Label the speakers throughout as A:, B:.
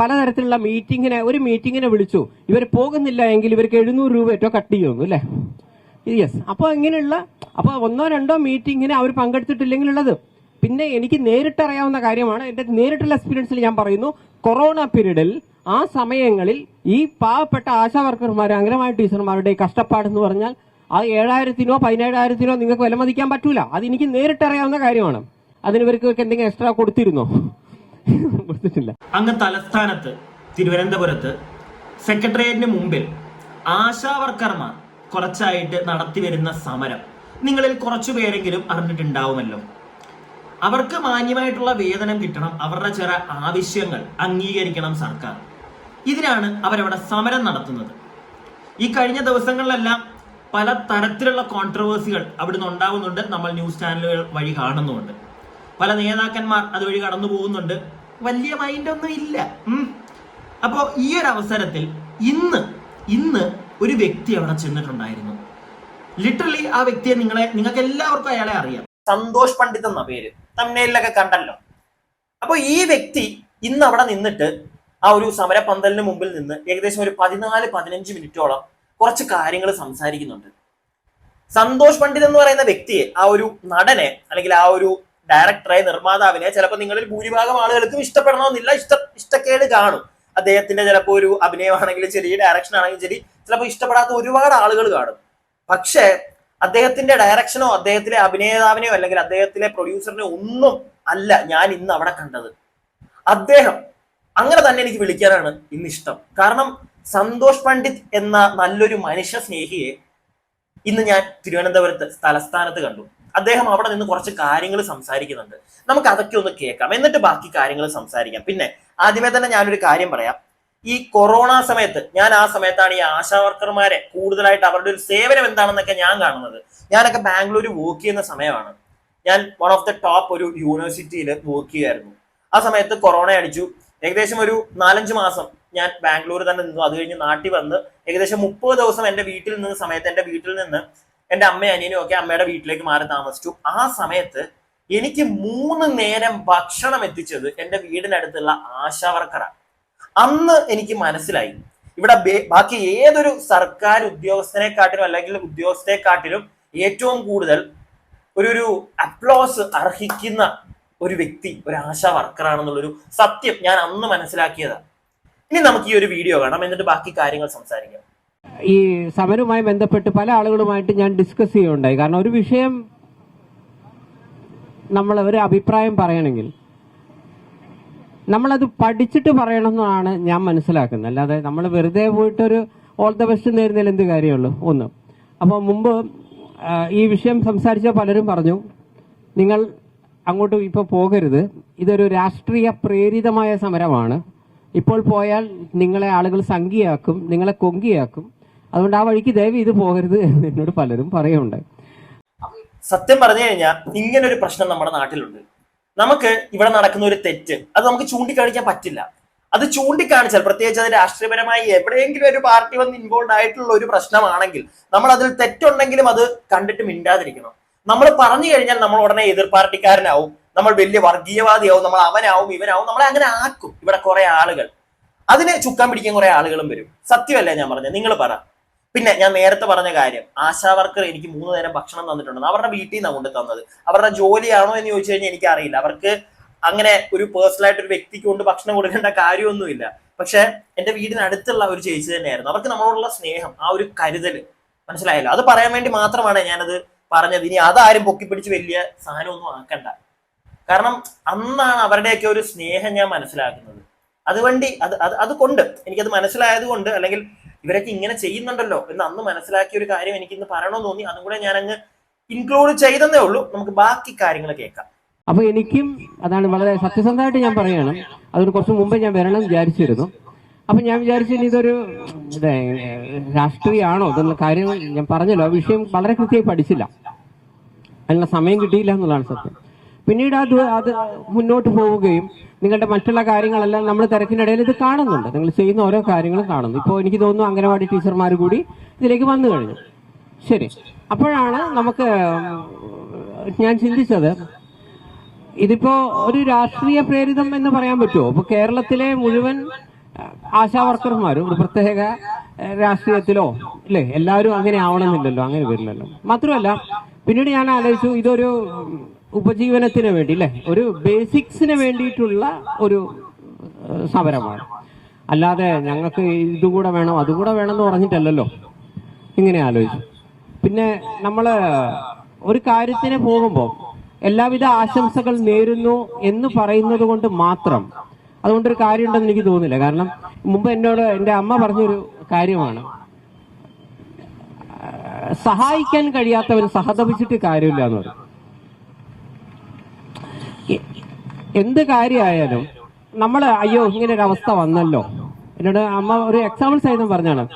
A: പലതരത്തിലുള്ള മീറ്റിങ്ങിനെ ഒരു മീറ്റിങ്ങിനെ വിളിച്ചു. ഇവർ പോകുന്നില്ല എങ്കിൽ ഇവർക്ക് എഴുന്നൂറ് രൂപ ഏറ്റവും കട്ട് ചെയ്യുന്നു അല്ലേ? യെസ് അപ്പോൾ ഇങ്ങനെയുള്ള അപ്പോൾ ഒന്നോ രണ്ടോ മീറ്റിങ്ങിന് അവർ പങ്കെടുത്തിട്ടില്ലെങ്കിലുള്ളത്. പിന്നെ എനിക്ക് നേരിട്ടറിയാവുന്ന കാര്യമാണ് എന്റെ നേരിട്ടുള്ള എക്സ്പീരിയൻസിൽ ഞാൻ പറയുന്നു കൊറോണ പീരീഡിൽ ആ സമയങ്ങളിൽ ഈ പാവപ്പെട്ട ആശാ വർക്കർമാർ ടീച്ചർമാരുടെ കഷ്ടപ്പാട് എന്ന് പറഞ്ഞാൽ ആ ഏഴായിരത്തിനോ പതിനേഴായിരത്തിനോ നിങ്ങൾക്ക് വിലമതിക്കാൻ പറ്റൂല. അത് എനിക്ക് നേരിട്ടറിയാവുന്ന കാര്യമാണ്. അതിന് ഇവർക്ക് എന്തെങ്കിലും എക്സ്ട്രാ കൊടുത്തിരുന്നോ? കൊടുത്തിട്ടില്ല.
B: അങ്ങ് തലസ്ഥാനത്ത് തിരുവനന്തപുരത്ത് സെക്രട്ടേറിയറ്റിന് മുമ്പിൽ ആശാ വർക്കർമാർ കുറച്ചായിട്ട് നടത്തി വരുന്ന സമരം നിങ്ങളിൽ കുറച്ചു പേരെങ്കിലും അറിഞ്ഞിട്ടുണ്ടാവുമല്ലോ. അവർക്ക് മാന്യമായിട്ടുള്ള വേതനം കിട്ടണം അവരുടെ ചില ആവശ്യങ്ങൾ അംഗീകരിക്കണം സർക്കാർ. ഇതിനാണ് അവരവിടെ സമരം നടത്തുന്നത്. ഈ കഴിഞ്ഞ ദിവസങ്ങളിലെല്ലാം പല തരത്തിലുള്ള കോൺട്രവേഴ്സികൾ അവിടുന്ന് ഉണ്ടാവുന്നുണ്ട്. നമ്മൾ ന്യൂസ് ചാനലുകൾ വഴി കാണുന്നുമുണ്ട്. പല നേതാക്കന്മാർ അതുവഴി കടന്നു പോകുന്നുണ്ട്. വലിയ മൈൻഡൊന്നും ഇല്ല. അപ്പോ ഈ ഒരു അവസരത്തിൽ ഇന്ന് ഇന്ന് ഒരു വ്യക്തി അവിടെ ചെന്നിട്ടുണ്ടായിരുന്നു. ലിറ്ററലി ആ വ്യക്തിയെ നിങ്ങളെ നിങ്ങൾക്ക് എല്ലാവർക്കും അയാളെ അറിയാം. സന്തോഷ് പണ്ഡിത് എന്ന പേര്. തമ്മിലൊക്കെ കണ്ടല്ലോ. അപ്പൊ ഈ വ്യക്തി ഇന്ന് അവിടെ നിന്നിട്ട് ആ ഒരു സമരപന്തലിന് മുമ്പിൽ നിന്ന് ഏകദേശം ഒരു പതിനാല് പതിനഞ്ച് മിനിറ്റോളം കുറച്ച് കാര്യങ്ങൾ സംസാരിക്കുന്നുണ്ട്. സന്തോഷ് പണ്ഡിത് എന്ന് പറയുന്ന വ്യക്തിയെ ആ ഒരു നടനെ അല്ലെങ്കിൽ ആ ഒരു ഡയറക്ടറെ നിർമ്മാതാവിനെ ചിലപ്പോൾ നിങ്ങളിൽ ഭൂരിഭാഗം ആളുകൾക്കും ഇഷ്ടപ്പെടണമെന്നില്ല ഇഷ്ട ഇഷ്ടക്കേട് കാണും. അദ്ദേഹത്തിന്റെ ചിലപ്പോൾ ഒരു അഭിനയമാണെങ്കിലും ശരി ഡയറക്ഷൻ ആണെങ്കിലും ശരി ചിലപ്പോൾ ഇഷ്ടപ്പെടാത്ത ഒരുപാട് ആളുകൾ കാണും. പക്ഷേ അദ്ദേഹത്തിന്റെ ഡയറക്ഷനോ അദ്ദേഹത്തിലെ അഭിനേതാവിനെയോ അല്ലെങ്കിൽ അദ്ദേഹത്തിലെ പ്രൊഡ്യൂസറിനെയോ ഒന്നും അല്ല ഞാൻ ഇന്ന് അവിടെ കണ്ടത്. അദ്ദേഹം അങ്ങനെ തന്നെ എനിക്ക് വിളിക്കാനാണ് ഇന്ന് ഇഷ്ടം കാരണം സന്തോഷ് പണ്ഡിറ്റ് എന്ന നല്ലൊരു മനുഷ്യ സ്നേഹിയെ ഇന്ന് ഞാൻ തിരുവനന്തപുരത്ത് തലസ്ഥാനത്ത് കണ്ടു. അദ്ദേഹം അവിടെ നിന്ന് കുറച്ച് കാര്യങ്ങൾ സംസാരിക്കുന്നുണ്ട്. നമുക്ക് അതൊക്കെ ഒന്ന് കേൾക്കാം. എന്നിട്ട് ബാക്കി കാര്യങ്ങൾ സംസാരിക്കാം. പിന്നെ ആദ്യമേ തന്നെ ഞാനൊരു കാര്യം പറയാം. ഈ കൊറോണ സമയത്ത് ഞാൻ ആ സമയത്താണ് ഈ ആശാവർക്കർമാരെ കൂടുതലായിട്ട് അവരുടെ ഒരു സേവനം എന്താണെന്നൊക്കെ ഞാൻ കാണുന്നത്. ഞാനൊക്കെ ബാംഗ്ലൂർ വർക്ക് ചെയ്യുന്ന സമയമാണ്. ഞാൻ വൺ ഓഫ് ദ ടോപ്പ് ഒരു യൂണിവേഴ്സിറ്റിയിൽ വർക്ക് ചെയ്യുമായിരുന്നു ആ സമയത്ത് കൊറോണ അടിച്ചു. ഏകദേശം ഒരു നാലഞ്ച് മാസം ഞാൻ ബാംഗ്ലൂർ തന്നെ നിന്നു. അത് കഴിഞ്ഞ് നാട്ടിൽ വന്ന് ഏകദേശം മുപ്പത് ദിവസം എന്റെ വീട്ടിൽ നിന്ന് സമയത്ത് എന്റെ വീട്ടിൽ നിന്ന് എന്റെ അമ്മയും അനിയനും ഒക്കെ അമ്മയുടെ വീട്ടിലേക്ക് മാറി താമസിച്ചു. ആ സമയത്ത് എനിക്ക് മൂന്ന് നേരം ഭക്ഷണം എത്തിച്ചത് എന്റെ വീടിനടുത്തുള്ള ആശാ വർക്കറാണ് അന്ന് എനിക്ക് മനസ്സിലായി. ഇവിടെ ബാക്കി ഏതൊരു സർക്കാർ ഉദ്യോഗസ്ഥനെക്കാട്ടിലും അല്ലെങ്കിൽ ഉദ്യോഗസ്ഥരെക്കാട്ടിലും ഏറ്റവും കൂടുതൽ ഒരു ഒരു അപ്ലോസ് അർഹിക്കുന്ന ഒരു വ്യക്തി ഒരു ആശാ വർക്കറാണെന്നുള്ളൊരു സത്യം ഞാൻ അന്ന് മനസ്സിലാക്കിയതാണ് ഇനി നമുക്ക് ഈ ഒരു വീഡിയോ കാണാം. എന്നിട്ട് ബാക്കി കാര്യങ്ങൾ സംസാരിക്കാം.
A: ഈ സമരവുമായി ബന്ധപ്പെട്ട് പല ആളുകളുമായിട്ട് ഞാൻ ഡിസ്കസ് ചെയ്യുകയുണ്ടായി. കാരണം ഒരു വിഷയം നമ്മൾ ഒരു അഭിപ്രായം പറയണമെങ്കിൽ നമ്മളത് പഠിച്ചിട്ട് പറയണം എന്നാണ് ഞാൻ മനസ്സിലാക്കുന്നത്. അല്ലാതെ നമ്മൾ വെറുതെ പോയിട്ടൊരു ഓൾ ദ ബെസ്റ്റ് നേരുന്നതിൽ എന്ത് കാര്യമുള്ളൂ? ഒന്ന്. അപ്പോൾ മുമ്പ് ഈ വിഷയം സംസാരിച്ച പലരും പറഞ്ഞു നിങ്ങൾ അങ്ങോട്ട് ഇപ്പോൾ പോകരുത്. ഇതൊരു രാഷ്ട്രീയ പ്രേരിതമായ സമരമാണ്. ഇപ്പോൾ പോയാൽ നിങ്ങളെ ആളുകൾ സംഖ്യയാക്കും നിങ്ങളെ കൊങ്കിയാക്കും. അതുകൊണ്ട് ആ വഴിക്ക് ദയവ് ഇത് പോകരുത് എന്ന് എന്നോട് പലരും പറയുന്നുണ്ട്.
B: സത്യം പറഞ്ഞു കഴിഞ്ഞാൽ ഇങ്ങനെ ഒരു പ്രശ്നം നമ്മുടെ നാട്ടിലുണ്ട്. നമുക്ക് ഇവിടെ നടക്കുന്ന ഒരു തെറ്റ് അത് നമുക്ക് ചൂണ്ടിക്കാണിക്കാൻ പറ്റില്ല. അത് ചൂണ്ടിക്കാണിച്ചാൽ പ്രത്യേകിച്ച് അത് രാഷ്ട്രീയപരമായി എവിടെയെങ്കിലും ഒരു പാർട്ടി വന്ന് ഇൻവോൾവ് ആയിട്ടുള്ള ഒരു പ്രശ്നമാണെങ്കിൽ നമ്മൾ അതിൽ തെറ്റുണ്ടെങ്കിലും അത് കണ്ടിട്ട് മിണ്ടാതിരിക്കണം. നമ്മൾ പറഞ്ഞു കഴിഞ്ഞാൽ നമ്മൾ ഉടനെ എതിർ പാർട്ടിക്കാരനാവും. നമ്മൾ വലിയ വർഗീയവാദിയാവും നമ്മൾ അവനാവും ഇവനാവും നമ്മളെ അങ്ങനെ ആക്കും. ഇവിടെ കുറെ ആളുകൾ. അതിനെ ചുക്കാൻ പിടിക്കാൻ കുറെ ആളുകളും വരും. സത്യമല്ലേ ഞാൻ പറഞ്ഞത്? നിങ്ങൾ പറ. പിന്നെ ഞാൻ നേരത്തെ പറഞ്ഞ കാര്യം ആശാവർക്കർ എനിക്ക് മൂന്ന് നേരം ഭക്ഷണം തന്നിട്ടുണ്ട് അവരുടെ വീട്ടിൽ നിന്നാണ് കൊണ്ട് തന്നത്. അവരുടെ ജോലിയാണോ എന്ന് ചോദിച്ചു കഴിഞ്ഞാൽ എനിക്ക് അറിയില്ല. അവർക്ക് അങ്ങനെ ഒരു പേഴ്സണൽ ആയിട്ട് ഒരു വ്യക്തിക്ക് കൊണ്ട് ഭക്ഷണം കൊടുക്കേണ്ട കാര്യമൊന്നുമില്ല. പക്ഷെ എന്റെ വീടിനടുത്തുള്ള ഒരു ചേച്ചി തന്നെയായിരുന്നു. അവർക്ക് നമ്മളോടുള്ള സ്നേഹം ആ ഒരു കരുതൽ മനസ്സിലായല്ലോ? അത് പറയാൻ വേണ്ടി മാത്രമാണ് ഞാനത് പറഞ്ഞത്. ഇനി അതാരും പൊക്കിപ്പിടിച്ച് വലിയ സാധനമൊന്നും ആക്കണ്ട. കാരണം അന്നാണ് അവരുടെയൊക്കെ ഒരു സ്നേഹം ഞാൻ മനസ്സിലാക്കുന്നത്. അതുവണ്ടി അത് അത് അത് കൊണ്ട് എനിക്കത് മനസ്സിലായത് കൊണ്ട് അല്ലെങ്കിൽ ഇവരൊക്കെ ഇങ്ങനെ ചെയ്യുന്നുണ്ടല്ലോ എന്ന് അന്ന് മനസ്സിലാക്കിയ ഒരു കാര്യം എനിക്ക് ഇന്ന് പറയണമെന്ന് തോന്നി. അതും കൂടെ ഞാൻ അങ്ങ് ഇൻക്ലൂഡ് ചെയ്തെന്നേ ഉള്ളൂ. നമുക്ക് ബാക്കി കാര്യങ്ങൾ കേൾക്കാം.
A: അപ്പൊ എനിക്കും അതാണ് വളരെ സത്യസന്ധമായിട്ട് ഞാൻ പറയുകയാണ് അതൊരു കുറച്ച് മുമ്പേ ഞാൻ വരണം വിചാരിച്ചിരുന്നു. അപ്പൊ ഞാൻ വിചാരിച്ചു ഇനി ഇതൊരു ഇത് രാഷ്ട്രീയമാണോ ഇതെന്നുള്ള കാര്യം ഞാൻ പറഞ്ഞല്ലോ. ആ വിഷയം വളരെ കൃത്യമായി പഠിച്ചില്ല. അതിനുള്ള സമയം കിട്ടിയില്ല എന്നുള്ളതാണ് സത്യം. പിന്നീട് അത് അത് മുന്നോട്ട് പോവുകയും നിങ്ങളുടെ മറ്റുള്ള കാര്യങ്ങളെല്ലാം നമ്മൾ തിരക്കിനിടയിൽ ഇത് കാണുന്നുണ്ട്. നിങ്ങൾ ചെയ്യുന്ന ഓരോ കാര്യങ്ങളും കാണുന്നു. ഇപ്പോൾ എനിക്ക് തോന്നുന്നു അംഗനവാടി ടീച്ചർമാർ കൂടി ഇതിലേക്ക് വന്നു കഴിഞ്ഞു. ശരി. അപ്പോഴാണ് നമുക്ക് ഞാൻ ചിന്തിച്ചത് ഇതിപ്പോ ഒരു രാഷ്ട്രീയ പ്രേരിതം എന്ന് പറയാൻ പറ്റുമോ? ഇപ്പൊ കേരളത്തിലെ മുഴുവൻ ആശാവർക്കർമാരും ആശാ വർക്കർമാരും ഒരു പ്രത്യേക രാഷ്ട്രീയത്തിലോ അല്ലേ എല്ലാവരും അങ്ങനെ ആവണമെന്നില്ലല്ലോ അങ്ങനെ വരില്ലല്ലോ. മാത്രമല്ല പിന്നീട് ഞാൻ ആലോചിച്ചു ഇതൊരു ഉപജീവനത്തിന് വേണ്ടി അല്ലേ ഒരു ബേസിക്സിന് വേണ്ടിയിട്ടുള്ള ഒരു സമരമാണ് അല്ലാതെ ഞങ്ങൾക്ക് ഇതുകൂടെ വേണം അതുകൂടെ വേണം എന്ന് പറഞ്ഞിട്ടല്ലല്ലോ. ഇങ്ങനെ ആലോചിച്ചു. പിന്നെ നമ്മൾ ഒരു കാര്യത്തിന് പോകുമ്പോൾ എല്ലാവിധ ആശംസകൾ നേരുന്നു എന്ന് പറയുന്നത് കൊണ്ട് മാത്രം അതുകൊണ്ടൊരു കാര്യമുണ്ടെന്ന് എനിക്ക് തോന്നുന്നില്ല. കാരണം മുമ്പ് എന്നോട് എന്റെ അമ്മ പറഞ്ഞൊരു കാര്യമാണ്. സഹായിക്കാൻ കഴിയാത്തവൻ സഹതപിച്ചിട്ട് കാര്യമില്ല എന്ന് പറയും. എന്ത് കാര്യമായാലും നമ്മൾ അയ്യോ ഇങ്ങനെ ഒരു അവസ്ഥ വന്നല്ലോ. എന്നോട് അമ്മ ഒരു എക്സാമ്പിൾ സഹിതം പറഞ്ഞാണ്.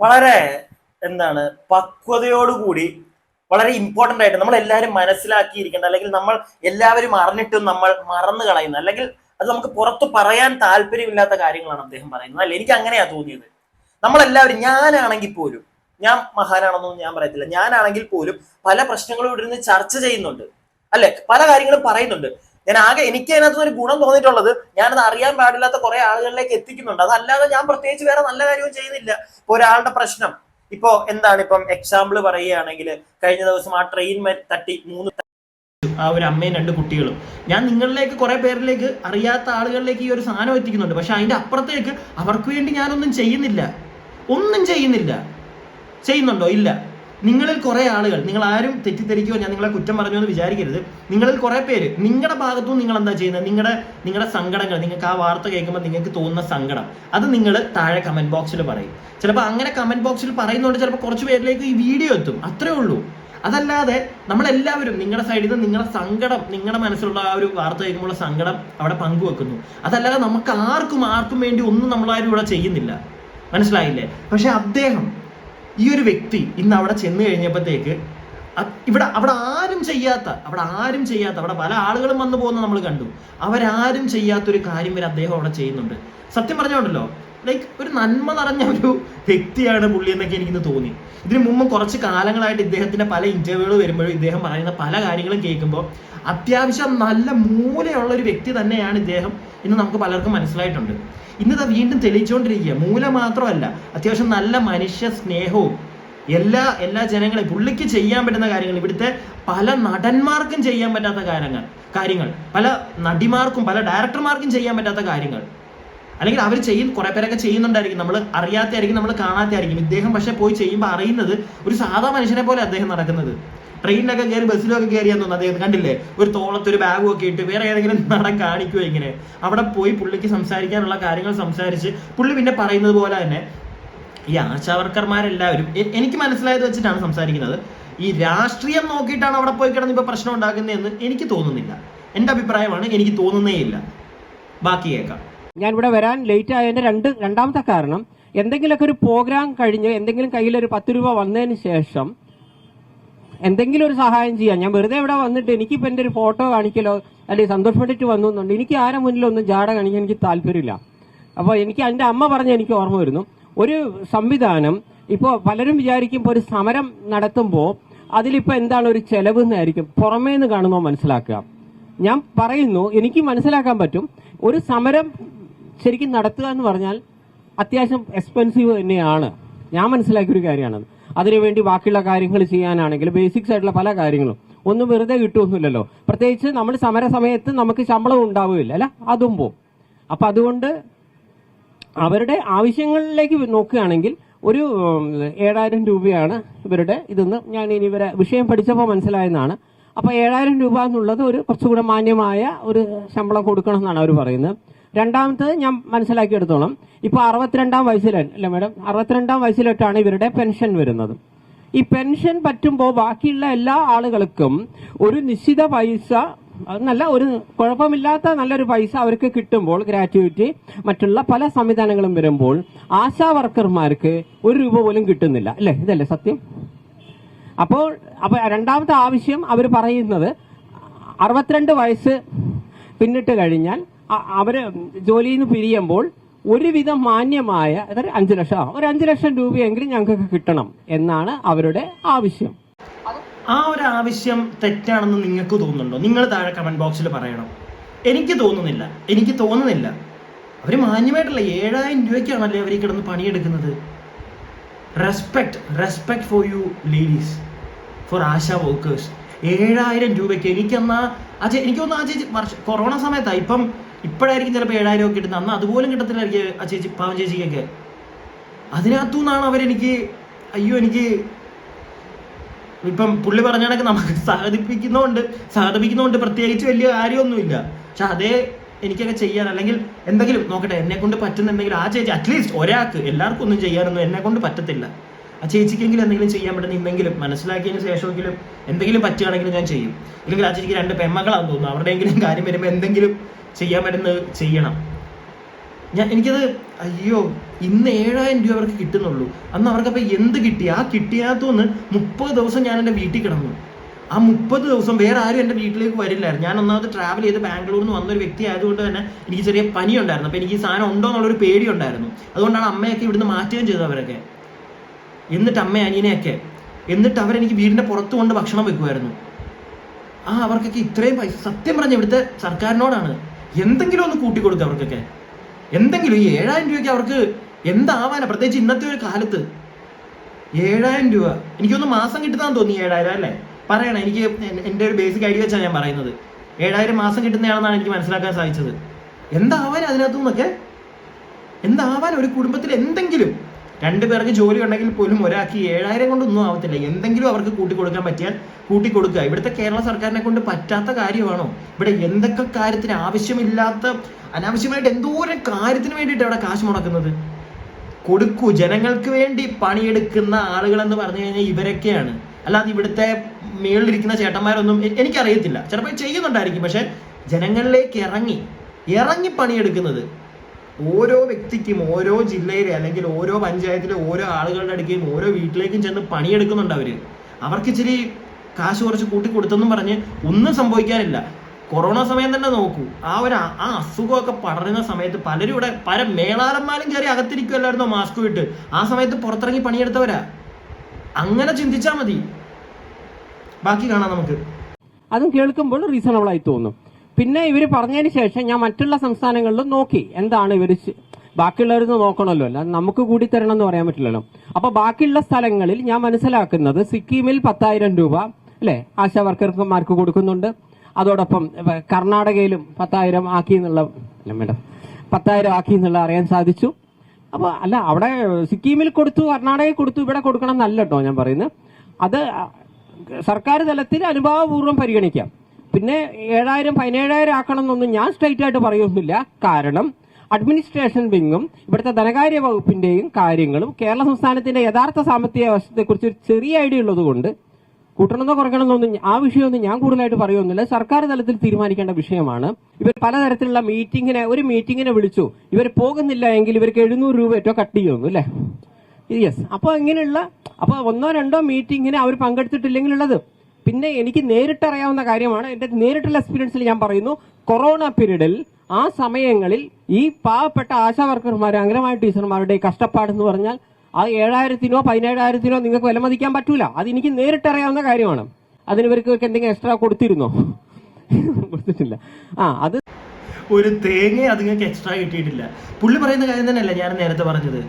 B: വളരെ എന്താണ് പക്വതയോടുകൂടി വളരെ ഇമ്പോർട്ടന്റ് ആയിട്ട് നമ്മൾ എല്ലാവരും മനസ്സിലാക്കിയിരിക്കേണ്ട അല്ലെങ്കിൽ നമ്മൾ എല്ലാവരും അറിഞ്ഞിട്ടും നമ്മൾ മറന്നു കളയുന്ന അല്ലെങ്കിൽ അത് നമുക്ക് പുറത്തു പറയാൻ താല്പര്യമില്ലാത്ത കാര്യങ്ങളാണ് അദ്ദേഹം പറയുന്നത്. അല്ല? എനിക്ക് അങ്ങനെയാ തോന്നിയത്. നമ്മളെല്ലാവരും ഞാനാണെങ്കിൽ പോലും ഞാൻ മഹാനാണെന്നൊന്നും ഞാൻ പറയത്തില്ല. ഞാനാണെങ്കിൽ പോലും പല പ്രശ്നങ്ങളും ഇവിടെ നിന്ന് ചർച്ച ചെയ്യുന്നുണ്ട്. അല്ലെ? പല കാര്യങ്ങളും പറയുന്നുണ്ട്. ഞാൻ ആകെ എനിക്ക് അതിനകത്ത് ഒരു ഗുണം തോന്നിയിട്ടുള്ളത് ഞാനത് അറിയാൻ പാടില്ലാത്ത കുറെ ആളുകളിലേക്ക് എത്തിക്കുന്നുണ്ട്. അതല്ലാതെ ഞാൻ പ്രത്യേകിച്ച് വേറെ നല്ല കാര്യവും ചെയ്യുന്നില്ല. ഇപ്പൊ ഒരാളുടെ പ്രശ്നം. ഇപ്പോ എന്താണ് ഇപ്പം എക്സാമ്പിൾ പറയുകയാണെങ്കിൽ കഴിഞ്ഞ ദിവസം ആ ട്രെയിൻ തട്ടി മൂന്ന് ആ ഒരു അമ്മയും രണ്ട് കുട്ടികളും. ഞാൻ നിങ്ങളിലേക്ക് കുറെ പേരിലേക്ക് അറിയാത്ത ആളുകളിലേക്ക് ഈ ഒരു സാധനം എത്തിക്കുന്നുണ്ട്. പക്ഷെ അതിന്റെ അപ്പുറത്തേക്ക് അവർക്ക് വേണ്ടി ഞാനൊന്നും ചെയ്യുന്നില്ല. ഒന്നും ചെയ്യുന്നില്ല. ചെയ്യുന്നുണ്ടോ? ഇല്ല. നിങ്ങളിൽ കുറെ ആളുകൾ നിങ്ങൾ ആരും തെറ്റിദ്ധരിക്കുകയോ ഞാൻ നിങ്ങളെ കുറ്റം പറഞ്ഞു എന്ന് വിചാരിക്കരുത്. നിങ്ങളിൽ കുറെ പേര് നിങ്ങളുടെ ഭാഗത്തും നിങ്ങൾ എന്താ ചെയ്യുന്നത്? നിങ്ങളുടെ നിങ്ങളുടെ സങ്കടങ്ങൾ നിങ്ങൾക്ക് ആ വാർത്ത കേൾക്കുമ്പോൾ നിങ്ങൾക്ക് തോന്നുന്ന സങ്കടം അത് നിങ്ങൾ താഴെ കമന്റ് ബോക്സിൽ പറയും. ചിലപ്പോൾ അങ്ങനെ കമന്റ് ബോക്സിൽ പറയുന്നതുകൊണ്ട് ചിലപ്പോൾ കുറച്ച് പേരിലേക്ക് ഈ വീഡിയോ എത്തും. അത്രേ ഉള്ളൂ. അതല്ലാതെ നമ്മളെല്ലാവരും നിങ്ങളുടെ സൈഡിൽ നിന്ന് നിങ്ങളുടെ സങ്കടം നിങ്ങളുടെ മനസ്സിലുള്ള ആ ഒരു വാർത്ത കേൾക്കുമ്പോൾ സങ്കടം അവിടെ പങ്കുവെക്കുന്നു. അതല്ലാതെ നമുക്ക് ആർക്കും ആർക്കും വേണ്ടി ഒന്നും നമ്മളാരും ഇവിടെ ചെയ്യുന്നില്ല. മനസ്സിലായില്ലേ? പക്ഷെ അദ്ദേഹം ഈ ഒരു വ്യക്തി ഇന്ന് അവിടെ ചെന്ന് കഴിഞ്ഞപ്പോഴത്തേക്ക് ഇവിടെ അവിടെ ആരും ചെയ്യാത്ത അവിടെ ആരും ചെയ്യാത്ത അവിടെ പല ആളുകളും വന്നു പോകുന്ന നമ്മൾ കണ്ടു. അവരാരും ചെയ്യാത്തൊരു കാര്യം വരെ അദ്ദേഹം അവിടെ ചെയ്യുന്നുണ്ട്. സത്യം പറഞ്ഞോണ്ടല്ലോ ലൈക്ക് ഒരു നന്മ നിറഞ്ഞ ഒരു വ്യക്തിയാണ് പുള്ളി എന്നൊക്കെ എനിക്കിന്ന് തോന്നി. ഇതിനു മുമ്പ് കുറച്ച് കാലങ്ങളായിട്ട് ഇദ്ദേഹത്തിന്റെ പല ഇന്റർവ്യൂകൾ വരുമ്പോഴും ഇദ്ദേഹം പറയുന്ന പല കാര്യങ്ങളും കേൾക്കുമ്പോൾ അത്യാവശ്യം നല്ല മൂലയുള്ള ഒരു വ്യക്തി തന്നെയാണ് ഇദ്ദേഹം ഇന്ന് നമുക്ക് പലർക്കും മനസ്സിലായിട്ടുണ്ട്. ഇന്നത് വീണ്ടും തെളിയിച്ചുകൊണ്ടിരിക്കുക മൂല മാത്രമല്ല അത്യാവശ്യം നല്ല മനുഷ്യ സ്നേഹവും എല്ലാ എല്ലാ ജനങ്ങളെയും പുള്ളിക്ക് ചെയ്യാൻ പറ്റുന്ന കാര്യങ്ങൾ ഇവിടുത്തെ പല നടന്മാർക്കും ചെയ്യാൻ പറ്റാത്ത കാര്യങ്ങൾ കാര്യങ്ങൾ. പല നടിമാർക്കും പല ഡയറക്ടർമാർക്കും ചെയ്യാൻ പറ്റാത്ത കാര്യങ്ങൾ. അല്ലെങ്കിൽ അവർ ചെയ്യും കുറെ പേരൊക്കെ ചെയ്യുന്നുണ്ടായിരിക്കും. നമ്മൾ അറിയാത്തായിരിക്കും നമ്മൾ കാണാത്തായിരിക്കും ഇദ്ദേഹം പക്ഷെ പോയി ചെയ്യുമ്പോൾ അറിയുന്നത് ഒരു സാധാ മനുഷ്യനെ പോലെ അദ്ദേഹം നടക്കുന്നത്. ട്രെയിനിലൊക്കെ കയറി ബസ്സിലൊക്കെ കയറിയാന്ന് തോന്നുന്നു അദ്ദേഹം. കണ്ടില്ലേ? ഒരു തോളത്തൊരു ബാഗും ഒക്കെ ഇട്ട് വേറെ ഏതെങ്കിലും നടൻ കാണിക്കുമോ ഇങ്ങനെ. അവിടെ പോയി പുള്ളിക്ക് സംസാരിക്കാനുള്ള കാര്യങ്ങൾ സംസാരിച്ച് പുള്ളി പിന്നെ പറയുന്നത് പോലെ തന്നെ ഈ ആശാവർക്കർമാരെല്ലാവരും എനിക്ക് മനസ്സിലായത് വെച്ചിട്ടാണ് സംസാരിക്കുന്നത്. ഈ രാഷ്ട്രീയം നോക്കിയിട്ടാണ് അവിടെ പോയി കിടന്ന് ഇപ്പൊ പ്രശ്നം ഉണ്ടാക്കുന്നതെന്ന് എനിക്ക് തോന്നുന്നില്ല. എന്റെ അഭിപ്രായമാണ് എനിക്ക് തോന്നുന്നേ ഇല്ല ബാക്കി കേൾക്കാം.
A: ഞാൻ ഇവിടെ വരാൻ ലേറ്റ് ആയതിന്റെ രണ്ട് രണ്ടാമത്തെ കാരണം എന്തെങ്കിലുമൊക്കെ ഒരു പ്രോഗ്രാം കഴിഞ്ഞ് എന്തെങ്കിലും കയ്യിൽ ഒരു പത്ത് രൂപ വന്നതിന് ശേഷം എന്തെങ്കിലും ഒരു സഹായം ചെയ്യാം ഞാൻ വെറുതെ ഇവിടെ വന്നിട്ട് എനിക്കിപ്പോ എന്റെ ഒരു ഫോട്ടോ കാണിക്കലോ അല്ലെങ്കിൽ സന്തോഷപ്പെട്ടിട്ട് വന്നു എന്നുണ്ട് എനിക്ക് ആരെ മുന്നിലൊന്നും ജാട കാണിക്കാൻ എനിക്ക് താല്പര്യമില്ല. അപ്പോൾ എനിക്ക് എന്റെ അമ്മ പറഞ്ഞ എനിക്ക് ഓർമ്മ വരുന്നു. ഒരു സംവിധാനം ഇപ്പോൾ പലരും വിചാരിക്കുമ്പോൾ ഒരു സമരം നടത്തുമ്പോൾ അതിലിപ്പോ എന്താണ് ഒരു ചെലവ് എന്നായിരിക്കും പുറമേ നിന്ന് കാണുമ്പോൾ മനസ്സിലാക്കുക. ഞാൻ പറയുന്നു എനിക്ക് മനസ്സിലാക്കാൻ പറ്റും. ഒരു സമരം ശരിക്കും നടത്തുക എന്ന് പറഞ്ഞാൽ അത്യാവശ്യം എക്സ്പെൻസീവ് തന്നെയാണ്. ഞാൻ മനസ്സിലാക്കിയ ഒരു കാര്യമാണത്. അതിനുവേണ്ടി ബാക്കിയുള്ള കാര്യങ്ങൾ ചെയ്യാനാണെങ്കിൽ ബേസിക്സ് ആയിട്ടുള്ള പല കാര്യങ്ങളും. ഒന്നും വെറുതെ കിട്ടുമൊന്നുമില്ലല്ലോ പ്രത്യേകിച്ച് നമ്മൾ സമര സമയത്ത് നമുക്ക് ശമ്പളം ഉണ്ടാവുകയില്ല അല്ല? അതും പോവും. അപ്പൊ അതുകൊണ്ട് അവരുടെ ആവശ്യങ്ങളിലേക്ക് നോക്കുകയാണെങ്കിൽ ഒരു ഏഴായിരം രൂപയാണ് ഇവരുടെ ഇതെന്ന് ഞാൻ ഇനി ഇവരെ വിഷയം പഠിച്ചപ്പോൾ മനസ്സിലായെന്നാണ്. അപ്പോൾ ഏഴായിരം രൂപ എന്നുള്ളത് ഒരു കുറച്ചുകൂടെ മാന്യമായ ഒരു ശമ്പളം കൊടുക്കണം എന്നാണ് അവർ പറയുന്നത്. രണ്ടാമത്തത് ഞാൻ മനസ്സിലാക്കിയെടുത്തോളം. ഇപ്പൊ അറുപത്തിരണ്ടാം വയസ്സിലാണ് അല്ല മാഡം അറുപത്തിരണ്ടാം വയസ്സിലോട്ടാണ് ഇവരുടെ പെൻഷൻ വരുന്നത്. ഈ പെൻഷൻ പറ്റുമ്പോൾ ബാക്കിയുള്ള എല്ലാ ആളുകൾക്കും ഒരു നിശ്ചിത പൈസ നല്ല ഒരു കുഴപ്പമില്ലാത്ത നല്ലൊരു പൈസ അവർക്ക് കിട്ടുമ്പോൾ ഗ്രാറ്റുവിറ്റി മറ്റുള്ള പല സംവിധാനങ്ങളും വരുമ്പോൾ ആശാ വർക്കർമാർക്ക് ഒരു രൂപ പോലും കിട്ടുന്നില്ല. അല്ലേ? ഇതല്ലേ സത്യം? അപ്പോൾ അപ്പൊ രണ്ടാമത്തെ ആവശ്യം അവർ പറയുന്നത് അറുപത്തിരണ്ട് വയസ്സ് പിന്നിട്ട് കഴിഞ്ഞാൽ അവർ ജോലിയിൽ നിന്ന് പിരിയുമ്പോൾ ഒരുവിധം മാന്യമായ അതായത് അഞ്ചു ലക്ഷം ഒരു അഞ്ചു ലക്ഷം രൂപയെങ്കിലും ഞങ്ങൾക്ക് കിട്ടണം എന്നാണ് അവരുടെ ആവശ്യം.
B: ആ ഒരു ആവശ്യം തെറ്റാണെന്ന് നിങ്ങൾക്ക് തോന്നുന്നുണ്ടോ? നിങ്ങൾ താഴെ കമന്റ് ബോക്സിൽ പറയണം. എനിക്ക് തോന്നുന്നില്ല. എനിക്ക് തോന്നുന്നില്ല. അവർ മാന്യമായിട്ടല്ല ഏഴായിരം രൂപയ്ക്കാണല്ലേ അവർ കിടന്ന് പണിയെടുക്കുന്നത്. Respect respect for you ladies for Asha workers ഏഴായിരം രൂപയ്ക്ക് എനിക്കെന്നാ അജയ് എനിക്ക് തോന്നുന്നു അജയ് കൊറോണ സമയത്താണ് ഇപ്പം ഇപ്പോഴായിരിക്കും ചിലപ്പോൾ ഏഴായിരം ഒക്കെ കിട്ടുന്നത്. അന്ന് അതുപോലും കിട്ടത്തില്ലായിരിക്കും ആ ചേച്ചി പാവം ചേച്ചിക്കൊക്കെ. അതിനകത്തു നിന്നാണ് അവരെനിക്ക് അയ്യോ എനിക്ക് ഇപ്പം പുള്ളി പറഞ്ഞ നമുക്ക് സഹതിപ്പിക്കുന്നതുകൊണ്ട് സാധിപ്പിക്കുന്നതുകൊണ്ട് പ്രത്യേകിച്ച് വലിയ കാര്യമൊന്നുമില്ല. പക്ഷെ അതേ എനിക്കൊക്കെ ചെയ്യാൻ അല്ലെങ്കിൽ എന്തെങ്കിലും നോക്കട്ടെ എന്നെ കൊണ്ട് പറ്റുന്നുണ്ടെങ്കിൽ ആ ചേച്ചി അറ്റ്ലീസ്റ്റ് ഒരാൾക്ക് എല്ലാവർക്കും ഒന്നും ചെയ്യാനൊന്നും എന്നെ കൊണ്ട് പറ്റത്തില്ല. ആ ചേച്ചിക്കെങ്കിലും എന്തെങ്കിലും ചെയ്യാൻ പറ്റുന്ന ഇന്നെങ്കിലും മനസ്സിലാക്കിയതിന് ശേഷമെങ്കിലും എന്തെങ്കിലും പറ്റുകയാണെങ്കിൽ ഞാൻ ചെയ്യും. ഇല്ലെങ്കിൽ ആ ചേച്ചിക്ക് രണ്ട് പെമ്മകളാണെന്ന് തോന്നുന്നു. അവരുടെയെങ്കിലും കാര്യം വരുമ്പോൾ എന്തെങ്കിലും ചെയ്യാൻ പറ്റുന്നത് ചെയ്യണം. ഞാൻ എനിക്കത് അയ്യോ ഇന്ന് ഏഴായിരം രൂപ അവർക്ക് കിട്ടുന്നുള്ളൂ. അന്ന് അവർക്കപ്പോൾ എന്ത് കിട്ടി? ആ കിട്ടിയാത്തൊന്ന് മുപ്പത് ദിവസം ഞാൻ എന്റെ വീട്ടിൽ കിടന്നു. ആ മുപ്പത് ദിവസം വേറെ ആരും എന്റെ വീട്ടിലേക്ക് വരില്ലായിരുന്നു. ഞാൻ ഒന്നാമത് ട്രാവൽ ചെയ്ത് ബാംഗ്ലൂരിൽ നിന്ന് വന്നൊരു വ്യക്തി ആയതുകൊണ്ട് തന്നെ എനിക്ക് ചെറിയ പനി ഉണ്ടായിരുന്നു അപ്പോൾ എനിക്ക് ഈ സാധനം ഉണ്ടോ എന്നുള്ളൊരു പേടി ഉണ്ടായിരുന്നു അതുകൊണ്ടാണ് അമ്മയൊക്കെ ഇവിടുന്ന് മാറ്റുകയും ചെയ്തത് അവരൊക്കെ. എന്നിട്ട് അമ്മ അനിയനെയൊക്കെ. എന്നിട്ട് അവരെനിക്ക് വീടിന്റെ പുറത്ത് കൊണ്ട് ഭക്ഷണം വെക്കുമായിരുന്നു. ആ അവർക്കൊക്കെ ഇത്രയും പൈസ സത്യം പറഞ്ഞ ഇവിടുത്തെ സർക്കാരിനോടാണ്. എന്തെങ്കിലും ഒന്ന് കൂട്ടിക്കൊടുക്കുക അവർക്കൊക്കെ. എന്തെങ്കിലും ഈ ഏഴായിരം രൂപയ്ക്ക് അവർക്ക് എന്താവാനാ? പ്രത്യേകിച്ച് ഇന്നത്തെ ഒരു കാലത്ത്. ഏഴായിരം രൂപ. എനിക്കൊന്ന് മാസം കിട്ടുന്നതാന്ന് തോന്നി ഏഴായിരം അല്ലേ? പറയണം എനിക്ക് എൻ- എന്റെ ഒരു ബേസിക് ഐഡിയ വെച്ചാണ് ഞാൻ പറയുന്നത്. ഏഴായിരം മാസം കിട്ടുന്നയാണെന്നാണ് എനിക്ക് മനസ്സിലാക്കാൻ സാധിച്ചത്. എന്താവാൻ അതിനകത്തു നിന്നൊക്കെ എന്താവാൻ ഒരു കുടുംബത്തിൽ എന്തെങ്കിലും രണ്ടു പേർക്ക് ജോലി ഉണ്ടെങ്കിൽ പോലും ഒരാൾക്ക് ഏഴായിരം കൊണ്ടൊന്നും ആവത്തില്ല. എന്തെങ്കിലും അവർക്ക് കൂട്ടിക്കൊടുക്കാൻ പറ്റിയാൽ കൂട്ടിക്കൊടുക്കുക. ഇവിടുത്തെ കേരള സർക്കാരിനെ കൊണ്ട് പറ്റാത്ത കാര്യമാണോ? ഇവിടെ എന്തൊക്കെ കാര്യത്തിന് ആവശ്യമില്ലാത്ത അനാവശ്യമായിട്ട് എന്തോരം കാര്യത്തിന് വേണ്ടിയിട്ട് അവിടെ കാശ് മുടക്കുന്നത്? കൊടുക്കൂ. ജനങ്ങൾക്ക് വേണ്ടി പണിയെടുക്കുന്ന ആളുകൾ എന്ന് പറഞ്ഞു കഴിഞ്ഞാൽ ഇവരൊക്കെയാണ്. അല്ലാതെ ഇവിടുത്തെ മേളിലിരിക്കുന്ന ചേട്ടന്മാരൊന്നും എനിക്കറിയത്തില്ല. ചിലപ്പോൾ ചെയ്യുന്നുണ്ടായിരിക്കും. പക്ഷെ ജനങ്ങളിലേക്ക് ഇറങ്ങി ഇറങ്ങി പണിയെടുക്കുന്നത് ഓരോ വ്യക്തിക്കും ഓരോ ജില്ലയിലെ അല്ലെങ്കിൽ ഓരോ പഞ്ചായത്തിലെ ഓരോ ആളുകളുടെ അടുക്കുകയും ഓരോ വീട്ടിലേക്കും ചെന്ന് പണിയെടുക്കുന്നുണ്ട് അവർ. അവർക്ക് ഇച്ചിരി കാശ് കുറച്ച് കൂട്ടി കൊടുത്തെന്നും പറഞ്ഞ് ഒന്നും സംഭവിക്കാനില്ല. കൊറോണ സമയം തന്നെ നോക്കൂ. ആ ഒരു ആ അസുഖമൊക്കെ പടരുന്ന സമയത്ത് പലരും ഇവിടെ പല മേളാരന്മാരും കയറി അകത്തിരിക്കുമല്ലായിരുന്നോ മാസ്ക് വിട്ട് ആ സമയത്ത് പുറത്തിറങ്ങി പണിയെടുത്തവരാ. അങ്ങനെ ചിന്തിച്ചാ മതി. ബാക്കി കാണാം നമുക്ക്.
A: അതും കേൾക്കുമ്പോൾ റീസണബിൾ ആയി തോന്നും. പിന്നെ ഇവർ പറഞ്ഞതിന് ശേഷം ഞാൻ മറ്റുള്ള സംസ്ഥാനങ്ങളിലും നോക്കി. എന്താണ് ഇവർ ബാക്കിയുള്ളവരൊന്നും നോക്കണമല്ലോ. അല്ല നമുക്ക് കൂടി തരണം എന്ന് പറയാൻ പറ്റില്ലല്ലോ. അപ്പൊ ബാക്കിയുള്ള സ്ഥലങ്ങളിൽ ഞാൻ മനസ്സിലാക്കുന്നത് സിക്കിമിൽ പത്തായിരം രൂപ അല്ലെ ആശാ വർക്കർമാർക്ക് കൊടുക്കുന്നുണ്ട്. അതോടൊപ്പം കർണാടകയിലും പത്തായിരം ആക്കി എന്നുള്ള മേഡം പത്തായിരം ആക്കി എന്നുള്ള അറിയാൻ സാധിച്ചു. അപ്പൊ അല്ല അവിടെ സിക്കിമിൽ കൊടുത്തു കർണാടകയിൽ കൊടുത്തു ഇവിടെ കൊടുക്കണം എന്നല്ല കേട്ടോ ഞാൻ പറയുന്നത്. അത് സർക്കാർ തലത്തിൽ അനുഭാവപൂർവം പരിഗണിക്കാം. പിന്നെ ഏഴായിരം പതിനേഴായിരം ആക്കണം എന്നൊന്നും ഞാൻ സ്ട്രൈറ്റ് ആയിട്ട് പറയുന്നില്ല. കാരണം അഡ്മിനിസ്ട്രേഷൻ വിങ്ങും ഇവിടുത്തെ ധനകാര്യ വകുപ്പിന്റെയും കാര്യങ്ങളും കേരള സംസ്ഥാനത്തിന്റെ യഥാർത്ഥ സാമ്പത്തിക അവസ്ഥയെക്കുറിച്ച് ഒരു ചെറിയ ഐഡിയ ഉള്ളതുകൊണ്ട് കൂട്ടണമെന്നോ കുറയ്ക്കണമെന്നൊന്നും ആ വിഷയമൊന്നും ഞാൻ കൂടുതലായിട്ട് പറയുന്നില്ല. സർക്കാർ തലത്തിൽ തീരുമാനിക്കേണ്ട വിഷയമാണ്. ഇവർ പലതരത്തിലുള്ള മീറ്റിങ്ങിനെ ഒരു മീറ്റിങ്ങിനെ വിളിച്ചു. ഇവർ പോകുന്നില്ല എങ്കിൽ ഇവർക്ക് എഴുന്നൂറ് രൂപ ഏറ്റവും കട്ട് ചെയ്യുന്നു അല്ലേ? യെസ് അപ്പൊ ഇങ്ങനെയുള്ള അപ്പോൾ ഒന്നോ രണ്ടോ മീറ്റിങ്ങിന് അവർ പങ്കെടുത്തിട്ടില്ലെങ്കിലുള്ളത് പിന്നെ എനിക്ക് നേരിട്ട് അറിയാവുന്ന കാര്യമാണ്. എന്റെ നേരിട്ടുള്ള എക്സ്പീരിയൻസിൽ ഞാൻ പറയുന്നു കൊറോണ പീരീഡിൽ ആ സമയങ്ങളിൽ ഈ പാവപ്പെട്ട ആശാ വർക്കർമാർ അംഗനവാടി ടീച്ചർമാരുടെ കഷ്ടപ്പാട് എന്ന് പറഞ്ഞാൽ അത് ഏഴായിരത്തിനോ പതിനേഴായിരത്തിനോ നിങ്ങൾക്ക് വിലമതിക്കാൻ പറ്റൂല. അത് എനിക്ക് നേരിട്ട് അറിയാവുന്ന കാര്യമാണ് അതിനിവർക്ക് എന്തെങ്കിലും എക്സ്ട്രാ കൊടുത്തിരുന്നോ? കൊടുത്തിട്ടില്ല. ആ അത്
B: ഒരു തേങ്ങ അതുങ്ങൾക്ക് എക്സ്ട്രാ കിട്ടിയിട്ടില്ല. പുള്ളി പറയുന്ന കാര്യം തന്നെയല്ല ഞാൻ നേരത്തെ പറഞ്ഞത്?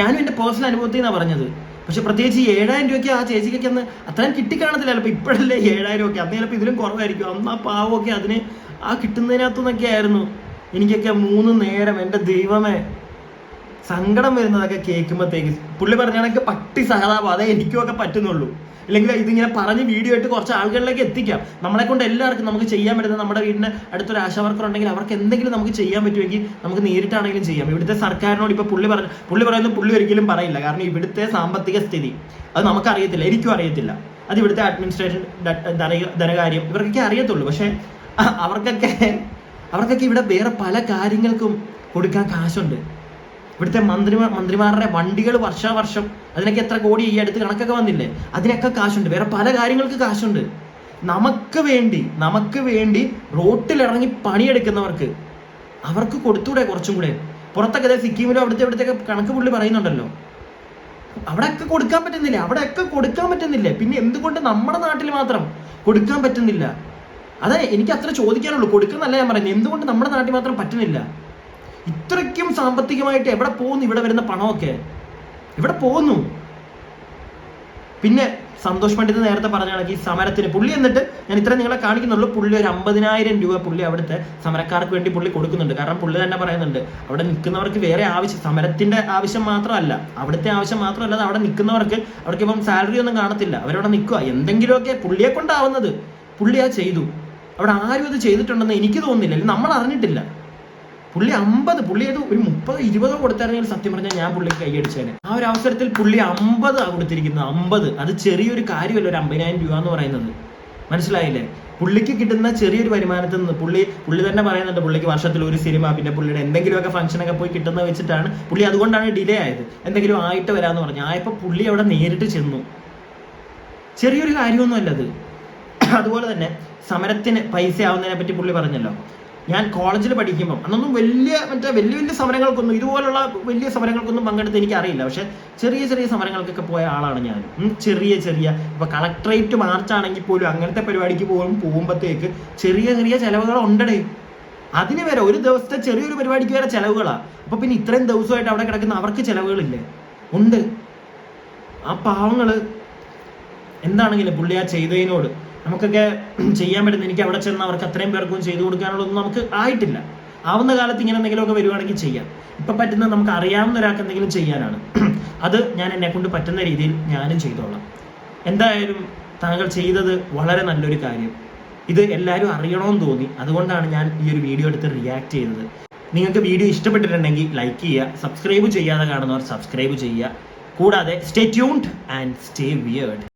B: ഞാനും എന്റെ പേഴ്സണൽ അനുഭവത്തിൽ നിന്നാണ് പറഞ്ഞത്. പക്ഷെ പ്രത്യേകിച്ച് ഏഴായിരം രൂപയ്ക്ക് ആ ചേച്ചിക്കൊക്കെ അന്ന് അത്രയും കിട്ടിക്കാണത്തില്ല. ചിലപ്പോൾ ഇപ്പോഴല്ലേ ഏഴായിരം ഒക്കെ അന്ന് ചിലപ്പോൾ ഇതിലും കുറവായിരിക്കും. അന്ന് ആ പാവമൊക്കെ അതിന് ആ കിട്ടുന്നതിനകത്തുനിന്നൊക്കെ ആയിരുന്നു. എനിക്കൊക്കെ മൂന്ന് നേരം എന്റെ ദൈവമേ. സങ്കടം വരുന്നതൊക്കെ കേൾക്കുമ്പോഴത്തേക്ക് പുള്ളി പറഞ്ഞാണെങ്കിൽ പട്ടി സഹതാപം. അതേ എനിക്കും ഒക്കെ പറ്റുന്നുള്ളൂ. ഇല്ലെങ്കിൽ ഇതിങ്ങനെ പറഞ്ഞ് വീഡിയോ ആയിട്ട് കുറച്ച് ആളുകളിലേക്ക് എത്തിക്കാം. നമ്മളെ കൊണ്ട് എല്ലാവർക്കും നമുക്ക് ചെയ്യാൻ പറ്റുന്ന നമ്മുടെ വീടിന് അടുത്തൊരു ആശാ വർക്കർ ഉണ്ടെങ്കിൽ അവർക്ക് എന്തെങ്കിലും നമുക്ക് ചെയ്യാൻ പറ്റുമെങ്കിൽ നമുക്ക് നേരിട്ടാണെങ്കിലും ചെയ്യാം. ഇവിടുത്തെ സർക്കാരിനോട് ഇപ്പൊ പുള്ളി പറഞ്ഞു പുള്ളി പറയുന്നത് പുള്ളി ഒരിക്കലും പറയില്ല. കാരണം ഇവിടുത്തെ സാമ്പത്തിക സ്ഥിതി അത് നമുക്ക് അറിയത്തില്ല എനിക്കും അറിയത്തില്ല. അത് ഇവിടുത്തെ അഡ്മിനിസ്ട്രേഷൻ ധന- ധനകാര്യം ഇവർക്കൊക്കെ അറിയത്തുള്ളൂ. പക്ഷെ അവർക്കൊക്കെ അവർക്കൊക്കെ ഇവിടെ വേറെ പല കാര്യങ്ങൾക്കും കൊടുക്കാൻ കാശുണ്ട്. ഇവിടുത്തെ മന്ത്രി മന്ത്രിമാരുടെ വണ്ടികൾ വർഷാവർഷം അതിനൊക്കെ എത്ര കോടി ഈ അടുത്ത് കണക്കൊക്കെ വന്നില്ലേ? അതിനൊക്കെ കാശുണ്ട്. വേറെ പല കാര്യങ്ങൾക്ക് കാശുണ്ട്. നമുക്ക് വേണ്ടി നമുക്ക് വേണ്ടി റോട്ടിലിറങ്ങി പണിയെടുക്കുന്നവർക്ക് അവർക്ക് കൊടുത്തൂടെ കുറച്ചും കൂടെ. പുറത്തൊക്കെ അതായത് സിക്കിമിലോ അവിടുത്തെ ഇവിടുത്തെ കണക്ക് പുള്ളി പറയുന്നുണ്ടല്ലോ. അവിടെയൊക്കെ കൊടുക്കാൻ പറ്റുന്നില്ല. അവിടെയൊക്കെ കൊടുക്കാൻ പറ്റുന്നില്ല. പിന്നെ എന്തുകൊണ്ട് നമ്മുടെ നാട്ടിൽ മാത്രം കൊടുക്കാൻ പറ്റുന്നില്ല? അതെ എനിക്ക് അത്ര ചോദിക്കാനുള്ളൂ. കൊടുക്കുന്നല്ല ഞാൻ പറയുന്നത് എന്തുകൊണ്ട് നമ്മുടെ നാട്ടിൽ മാത്രം പറ്റുന്നില്ല? ഇത്രയ്ക്കും സാമ്പത്തികമായിട്ട് എവിടെ പോകുന്നു? ഇവിടെ വരുന്ന പണമൊക്കെ. ഇവിടെ പോകുന്നു. പിന്നെ സന്തോഷ് പണ്ഡിത് നേരത്തെ പറഞ്ഞ കണക്ക് ഈ സമരത്തിന് പുള്ളി എന്നിട്ട് ഞാൻ ഇത്ര നിങ്ങളെ കാണിക്കുന്നുള്ളൂ. പുള്ളി ഒരു അമ്പതിനായിരം രൂപ പുള്ളി അവിടുത്തെ സമരക്കാർക്ക് വേണ്ടി പുള്ളി കൊടുക്കുന്നുണ്ട്. കാരണം പുള്ളി തന്നെ പറയുന്നുണ്ട് അവിടെ നിൽക്കുന്നവർക്ക് വേറെ ആവശ്യം സമരത്തിന്റെ ആവശ്യം മാത്രമല്ല. അവിടുത്തെ ആവശ്യം മാത്രമല്ല അവിടെ നിൽക്കുന്നവർക്ക് അവർക്ക് ഇപ്പം സാലറി ഒന്നും കാണത്തില്ല. അവരവിടെ നിൽക്കുക. എന്തെങ്കിലുമൊക്കെ പുള്ളിയെ കൊണ്ടാവുന്നത്. പുള്ളി ആ ചെയ്തു. അവിടെ ആരും അത് ചെയ്തിട്ടുണ്ടെന്ന് എനിക്ക് തോന്നുന്നില്ല. നമ്മൾ അറിഞ്ഞിട്ടില്ല. പുള്ളി അമ്പത് പുള്ളി ഏതോ ഒരു മുപ്പത് ഇരുപതോ കൊടുത്തായിരുന്നെങ്കിൽ സത്യം പറഞ്ഞാൽ ഞാൻ പുള്ളിക്ക് കൈയടിച്ചേനെ ആ ഒരു അവസരത്തിൽ പുള്ളി അമ്പത് കൊടുത്തിരിക്കുന്നത് അമ്പത്. അത് ചെറിയൊരു കാര്യമല്ല ഒരു അമ്പതിനായിരം രൂപ എന്ന് പറയുന്നത്. മനസ്സിലായില്ലേ? പുള്ളിക്ക് കിട്ടുന്ന ചെറിയൊരു വരുമാനത്തിൽ നിന്ന് പുള്ളി പുള്ളി തന്നെ പറയുന്നുണ്ട് പുള്ളിക്ക് വർഷത്തിൽ ഒരു സിനിമ പിന്നെ പുള്ളിയുടെ എന്തെങ്കിലുമൊക്കെ ഫംഗ്ഷനൊക്കെ പോയി കിട്ടുന്ന വെച്ചിട്ടാണ് പുള്ളി അതുകൊണ്ടാണ് ഡിലേ ആയത്. എന്തെങ്കിലും ആയിട്ട് വരാമെന്ന് പറഞ്ഞു. ആയപ്പോൾ പുള്ളി അവിടെ നേരിട്ട് ചെന്നു. ചെറിയൊരു കാര്യമൊന്നുമല്ലത് അതുപോലെ തന്നെ സമരത്തിന് പൈസ ആവുന്നതിനെ പറ്റി പുള്ളി പറഞ്ഞല്ലോ. ഞാൻ കോളേജിൽ പഠിക്കുമ്പോൾ അന്നൊന്നും വലിയ മറ്റേ വലിയ വലിയ സമരങ്ങൾക്കൊന്നും ഇതുപോലുള്ള വലിയ സമരങ്ങൾക്കൊന്നും പങ്കെടുത്ത് എനിക്ക് അറിയില്ല പക്ഷെ ചെറിയ ചെറിയ സമരങ്ങൾക്കൊക്കെ പോയ ആളാണ് ഞാൻ. ചെറിയ ചെറിയ ഇപ്പൊ കളക്ടറേറ്റ് മാർച്ച് ആണെങ്കിൽ പോലും അങ്ങനത്തെ പരിപാടിക്ക് പോകും പോകുമ്പോഴത്തേക്ക് ചെറിയ ചെറിയ ചെലവുകൾ ഉണ്ടടേ അതിന് വരെ ഒരു ദിവസത്തെ ചെറിയൊരു പരിപാടിക്ക് വരെ ചെലവുകളാണ് അപ്പൊ പിന്നെ ഇത്രയും ദിവസമായിട്ട് അവിടെ കിടക്കുന്ന അവർക്ക് ചെലവുകളില്ലേ? ഉണ്ട്. ആ പാവങ്ങൾ എന്താണെങ്കിലും പുള്ളി ആ ചെയ്തതിനോട് നമുക്കൊക്കെ ചെയ്യാൻ പറ്റുന്ന എനിക്ക് അവിടെ ചെന്ന് അവർക്ക് അത്രയും പേർക്കും ചെയ്തു കൊടുക്കാനുള്ളതൊന്നും നമുക്ക് ആയിട്ടില്ല. ആവുന്ന കാലത്ത് ഇങ്ങനെ എന്തെങ്കിലുമൊക്കെ വരുവാണെങ്കിൽ ചെയ്യാം. ഇപ്പം പറ്റുന്ന നമുക്ക് അറിയാവുന്ന ഒരാൾക്ക് എന്തെങ്കിലും ചെയ്യാനാണ്. അത് ഞാൻ എന്നെ കൊണ്ട് പറ്റുന്ന രീതിയിൽ ഞാനും ചെയ്തോളാം. എന്തായാലും താങ്കൾ ചെയ്തത് വളരെ നല്ലൊരു കാര്യം. ഇത് എല്ലാവരും അറിയണമെന്ന് തോന്നി. അതുകൊണ്ടാണ് ഞാൻ ഈ ഒരു വീഡിയോ എടുത്ത് റിയാക്ട് ചെയ്തത്. നിങ്ങൾക്ക് വീഡിയോ ഇഷ്ടപ്പെട്ടിട്ടുണ്ടെങ്കിൽ ലൈക്ക് ചെയ്യുക സബ്സ്ക്രൈബ് ചെയ്യാതെ കാണുന്നവർ സബ്സ്ക്രൈബ് ചെയ്യുക. കൂടാതെ stay tuned and stay weird